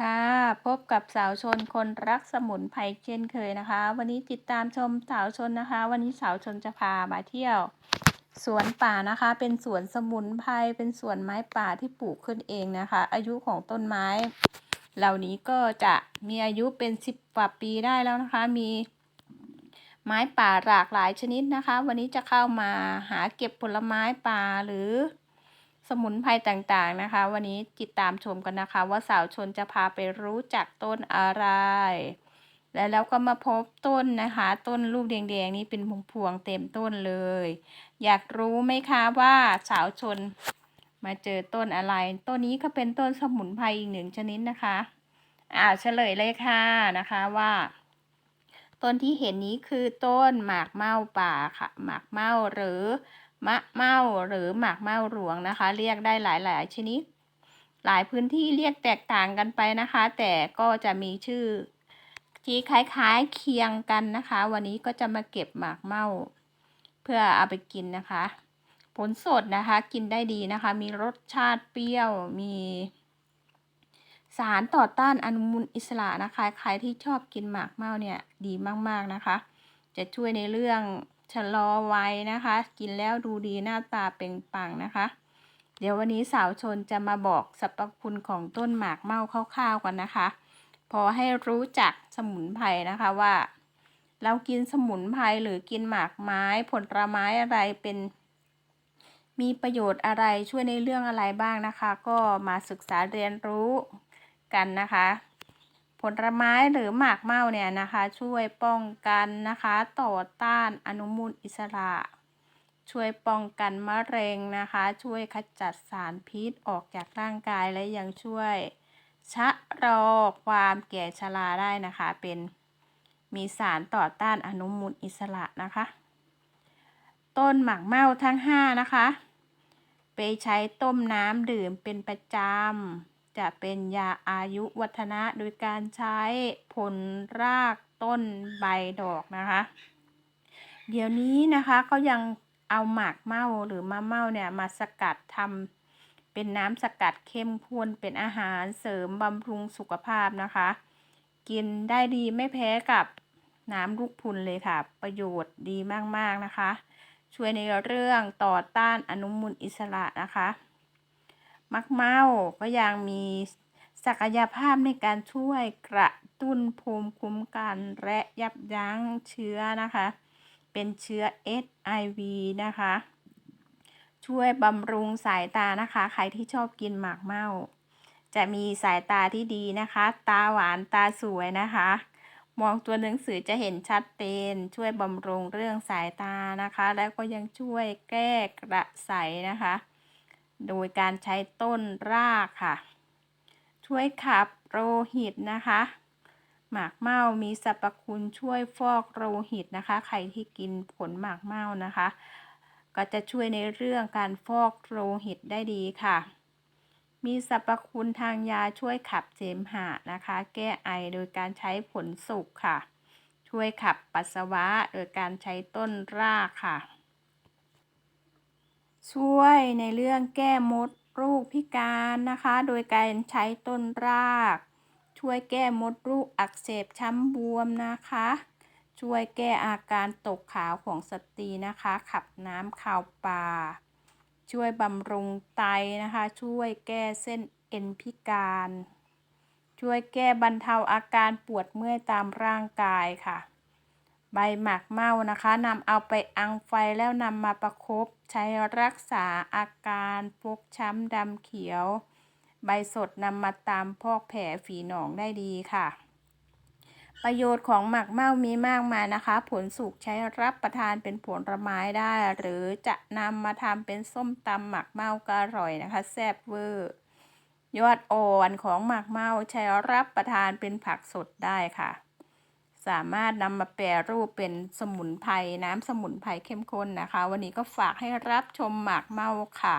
ค่ะพบกับสาวชนคนรักสมุนไพรเช่นเคยนะคะ วันนี้ติดตามชมสาวชนนะคะ วันนี้สาวชนจะพามาเที่ยว สวนป่านะคะ เป็นสวนสมุนไพรเป็นสวนไม้ป่าที่ปลูกขึ้นเองนะคะ อายุของต้นไม้ เหล่านี้ก็จะมีอายุเป็นสิบกว่าปีได้แล้วนะคะ มีไม้ป่าหลากหลายชนิดนะคะ วันนี้จะเข้ามาหาเก็บผลไม้ป่าหรือ สมุนไพรต่างๆนะคะ วันนี้ติดตามชมกันนะคะ ว่าสาวชนจะพาไปรู้จักต้นอะไร แล้วแล้วก็มาพบต้นนะคะ ต้นลูกแดงๆนี้เป็นพวงเต็มต้นเลย อยากรู้ไหมคะว่าสาวชนมาเจอต้นอะไร ต้นนี้ก็เป็นต้นสมุนไพรอีกหนึ่งชนิดนะคะ อ่าเฉลยเลยค่ะนะคะว่า ต้นที่เห็นนี้คือต้นหมากเม่าป่าค่ะ หมากเม่าหรือ มะเมาหรือหมากเมาหลวงนะคะ เรียกได้หลายๆชนิด หลายพื้นที่เรียกแตกต่างกันไปนะคะ แต่ก็จะมีชื่อที่คล้ายๆเคียงกันนะคะ วันนี้ก็จะมาเก็บหมากเมาเพื่อเอาไปกินนะคะ ผลสดนะคะกินได้ดีนะคะ มีรสชาติเปรี้ยวมีสารต่อต้านอนุมูลอิสระนะคะ ใครที่ชอบกินหมากเมาเนี่ยดีมากๆนะคะ จะช่วยในเรื่อง ชะลอวัยนะคะ กินแล้วดูดีหน้าตาเปล่งปลั่งนะคะ เดี๋ยววันนี้สาวชนจะมาบอกสรรพคุณของต้นหมากเม่าคร่าวๆกันนะคะ พอให้รู้จักสมุนไพรนะคะว่า เรากินสมุนไพรหรือกินหมากไม้ ผลไม้อะไรเป็น มีประโยชน์อะไรช่วยในเรื่องอะไรบ้างนะคะ ก็มาศึกษาเรียนรู้กันนะคะ ผลไม้หรือหมากเม่าเนี่ยนะคะ ช่วยป้องกันนะคะ ต่อต้านอนุมูลอิสระ ช่วยป้องกันมะเร็งนะคะ ช่วยขจัดสารพิษออกจากร่างกายและยังช่วยชะลอความแก่ชราได้นะคะ เป็นมีสารต่อต้านอนุมูลอิสระนะคะ ต้นหมากเม่าทั้ง 5 นะคะ ไปใช้ต้มน้ำดื่มเป็นประจำ จะเป็นยาอายุวัฒนะโดยการใช้ผลรากต้นใบดอกนะคะ เดี๋ยวนี้นะคะเขายังเอาหมากเม่าหรือมะเม่าเนี่ยมาสกัดทำเป็นน้ำสกัดเข้มข้นเป็นอาหารเสริมบำรุงสุขภาพนะคะ กินได้ดีไม่แพ้กับน้ำลูกพุนเลยค่ะ ประโยชน์ดีมากๆนะคะ ช่วยในเรื่องต่อต้านอนุมูลอิสระนะคะ มักเมาก็ยังมีศักยภาพในการช่วยกระตุ้นภูมิคุ้มกันและยับยั้งเชื้อนะคะ เป็นเชื้อ HIV นะคะ ช่วยบำรุงสายตานะคะ ใครที่ชอบกินหมากเมาจะมีสายตาที่ดีนะคะ ตาหวานตาสวยนะคะ มองตัวหนังสือจะเห็นชัดเจนช่วยบำรุงเรื่องสายตานะคะ แล้วก็ยังช่วยแก้กระใสนะคะ โดยการใช้ต้นรากค่ะ ช่วยขับโลหิตนะคะ หมากเม่ามีสรรพคุณช่วยฟอกโลหิตนะคะ ใครที่กินผลหมากเม่านะคะ ก็จะช่วยในเรื่องการฟอกโลหิตได้ดีค่ะ มีสรรพคุณทางยาช่วยขับเสมหะนะคะ แก้ไอโดยการใช้ผลสุกค่ะ ช่วยขับปัสสาวะโดยการใช้ต้นรากค่ะ ช่วยในเรื่องแก้มดลูกพิการนะคะ โดยการใช้ต้นราก ช่วยแก้มดลูกอักเสบช้ำบวมนะคะ ช่วยแก้อาการตกขาวของสตรีนะคะ ขับน้ำข่าวปลาช่วยบำรุงไตนะคะ ช่วยแก้เส้นเอ็นพิการ ช่วยแก้บรรเทาอาการปวดเมื่อยตามร่างกายค่ะ ใบหมากเมานะคะนำเอาไปอังไฟแล้วนำมาประครบใช้รักษาอาการฟกช้ำดำเขียว ใบสดนำมาตามพอกแผลฝีหนองได้ดีค่ะ ประโยชน์ของหมากเมามีมากมายนะคะ ผลสุกใช้รับประทานเป็นผลไม้ได้ หรือจะนำมาทำเป็นส้มตำหมากเมาก็อร่อยนะคะ แซ่บเวอร์ยอดอ่อนของหมากเมาใช้รับประทานเป็นผักสดได้ค่ะ สามารถนำมาแปรรูปเป็นสมุนไพรน้ำสมุนไพรเข้มข้นนะคะ วันนี้ก็ฝากให้รับชมหมากเมาค่ะ